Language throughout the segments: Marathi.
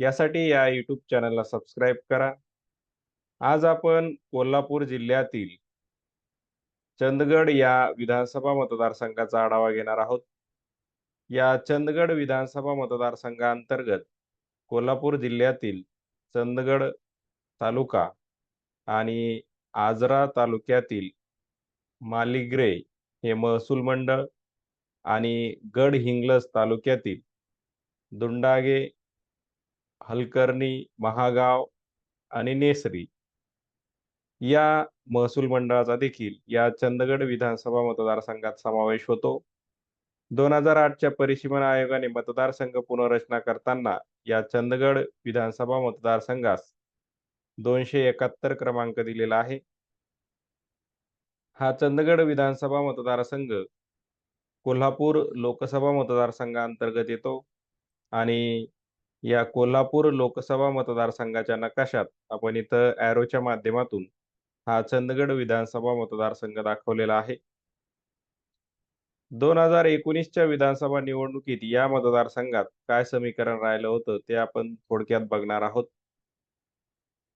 यासाठी या यूट्यूब चॅनलला सबस्क्राईब करा. आज आपण कोल्हापूर जिल्ह्यातील चंदगड या विधानसभा मतदारसंघाचा आढावा घेणार आहोत. या चंदगड विधानसभा मतदारसंघाअंतर्गत कोल्हापूर जिल्ह्यातील चंदगड तालुका आणि आजरा तालुक्यातील मालिग्रे हे महसूल मंडळ आणि गड हिंग्लज तालुक्यातील दुंडागे हलकर्णी महागाव आणि नेसरी या महसूल मंडळाचा देखील या चंदगड विधानसभा मतदारसंघात समावेश होतो. दोन हजार आठच्या परिसीमन आयोगाने मतदारसंघ पुनर्रचना करताना या चंदगड विधानसभा मतदारसंघास दोनशे एकाहत्तर क्रमांक दिलेला आहे. हा चंदगड विधानसभा मतदारसंघ कोल्हापूर लोकसभा मतदारसंघाअंतर्गत येतो आणि या कोल्हापूर लोकसभा मतदारसंघाच्या नकाशात आपण इथं ॲरोच्या माध्यमातून हा चंदगड विधानसभा मतदारसंघ दाखवलेला आहे. दोन हजार एकोणीसच्या विधानसभा निवडणुकीत या मतदारसंघात काय समीकरण राहिलं होतं ते आपण थोडक्यात बघणार आहोत.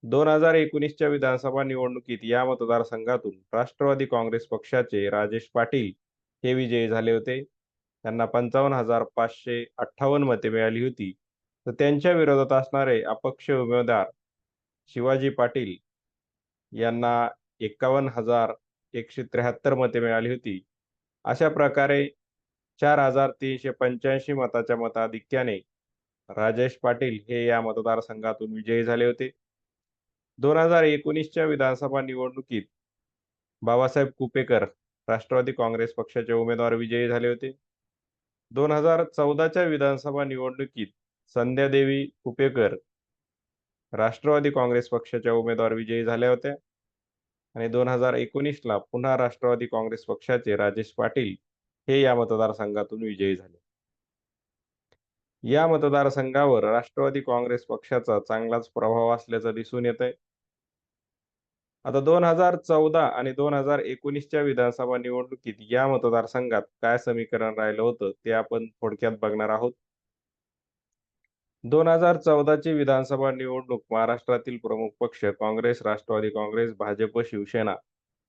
दोन हजार एकोणीसच्या विधानसभा निवडणुकीत या मतदारसंघातून राष्ट्रवादी काँग्रेस पक्षाचे राजेश पाटील हे विजयी झाले होते. त्यांना पंचावन्न हजार पाचशे अठ्ठावन्न मते मिळाली होती. तर त्यांच्या विरोधात असणारे अपक्ष उमेदवार शिवाजी पाटील यांना एकावन्न हजार एकशे त्र्याहत्तर मते मिळाली होती. अशा प्रकारे चार हजार तीनशे पंच्याऐंशी मताच्या मताधिक्याने राजेश पाटील हे या मतदारसंघातून विजयी झाले होते. दोन हजार एकोणीसच्या विधानसभा निवडणुकीत बाबासाहेब कुपेकर राष्ट्रवादी काँग्रेस पक्षाचे उमेदवार विजयी झाले होते. दोन हजार चौदाच्या विधानसभा निवडणुकीत संध्यादेवी कुपेकर राष्ट्रवादी काँग्रेस पक्षाच्या उमेदवार विजयी झाल्या होत्या. आणि दोन हजार एकोणीसला पुन्हा राष्ट्रवादी काँग्रेस पक्षाचे राजेश पाटील हे या मतदारसंघातून विजयी झाले. या मतदारसंघावर राष्ट्रवादी काँग्रेस पक्षाचा चांगलाच प्रभाव असल्याचं दिसून येत आहे आता दोन हजार चौदा आणि दोन हजार एकोणीसच्या विधानसभा निवडणुकीत या मतदारसंघात काय समीकरण राहिलं होतं ते आपण थोडक्यात बघणार आहोत. दोन हजार चौदाची विधानसभा निवडणूक महाराष्ट्रातील प्रमुख पक्ष काँग्रेस राष्ट्रवादी काँग्रेस भाजप शिवसेना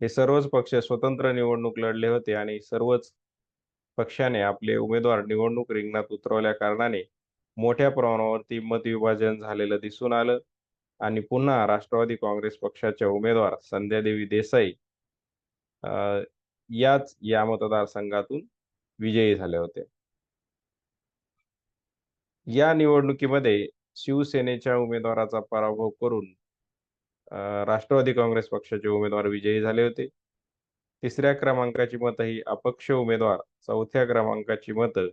हे सर्वच पक्ष स्वतंत्र निवडणूक लढले होते आणि सर्वच पक्षाने आपले उमेदवार निवडणूक रिंगणात उतरवल्या कारणाने मोठ्या प्रमाणावरती मतविभाजन झालेलं दिसून आलं आणि पुन्हा राष्ट्रवादी काँग्रेस पक्षाच्या उमेदवार संध्यादेवी देसाई याच या मतदारसंघातून विजयी झाले होते. या निवडणुकीमध्ये शिवसेनेच्या उमेदवाराचा पराभव करून राष्ट्रवादी काँग्रेस पक्षाचे उमेदवार विजयी झाले होते. तिसऱ्या क्रमांकाची मतं ही अपक्ष उमेदवार चौथ्या क्रमांकाची मतं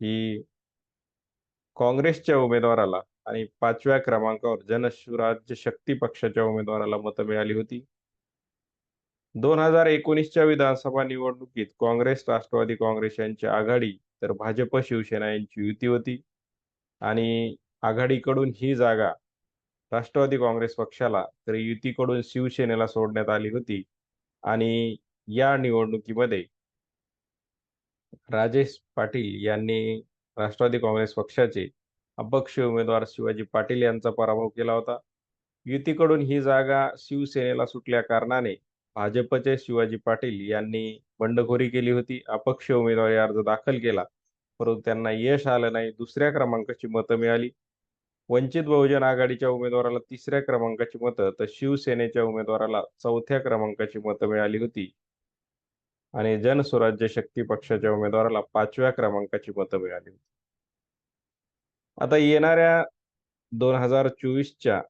ही काँग्रेसच्या उमेदवाराला आणि पाचव्या क्रमांकावर जनसुराज्य शक्ती पक्षाच्या उमेदवाराला मतं मिळाली होती. दोन हजार एकोणीसच्या विधानसभा निवडणुकीत काँग्रेस राष्ट्रवादी काँग्रेस यांची आघाडी तर भाजप शिवसेना यांची युती होती. आणि आघाडीकडून ही जागा राष्ट्रवादी काँग्रेस पक्षाला तर युतीकडून शिवसेनेला सोडण्यात आली होती. आणि या निवडणुकीमध्ये राजेश पाटील यांनी राष्ट्रवादी काँग्रेस पक्षाचे अपक्ष उमेदवार शिवाजी पाटील यांचा पराभव केला होता. युतीकडून ही जागा शिवसेनेला सुटल्या कारणाने भाजपचे शिवाजी पाटील यांनी बंडखोरी केली होती. अपक्ष उमेदवारी अर्ज दाखल केला. परंतु त्यांना यश आलं नाही. दुसऱ्या क्रमांकाची मतं मिळाली. वंचित बहुजन आघाडीच्या उमेदवाराला तिसऱ्या क्रमांकाची मतं तर शिवसेनेच्या उमेदवाराला चौथ्या क्रमांकाची मतं मिळाली होती. आणि जनस्वराज्य शक्ती पक्षाच्या उमेदवाराला पाचव्या क्रमांकाची मतं मिळाली होती. आता येणाऱ्या दोन हजार चोवीसच्या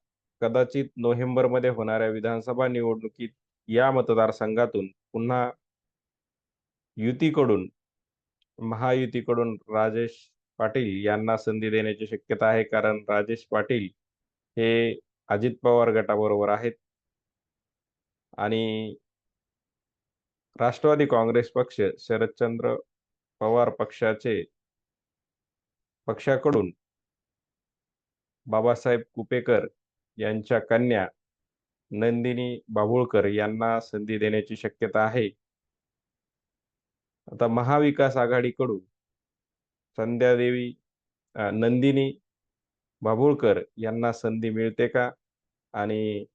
कदाचित नोव्हेंबरमध्ये होणाऱ्या विधानसभा निवडणुकीत या मतदारसंघातून पुन्हा युतीकडून महायुतीकडून राजेश पाटील यांना संधी देण्याची शक्यता आहे कारण राजेश पाटील हे अजित पवार गटाबरोबर आहेत. आणि राष्ट्रवादी काँग्रेस पक्ष शरदचंद्र पवार पक्षाचे पक्षाकडून बाबासाहेब कुपेकर यांच्या कन्या नंदिनी बाभुळकर यांना संधी देण्याची शक्यता आहे. आता महाविकास आघाडीकडून संध्यादेवी नंदिनी बाभुळकर यांना संधी मिळते का? आणि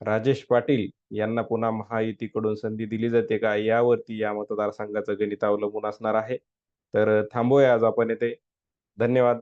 राजेश पाटील यांना पुन्हा महायुतीकडून संधी दिली जाते का? यावरती या मतदारसंघाचं गणित अवलंबून असणार आहे. तर थांबूया आज आपण येथे धन्यवाद.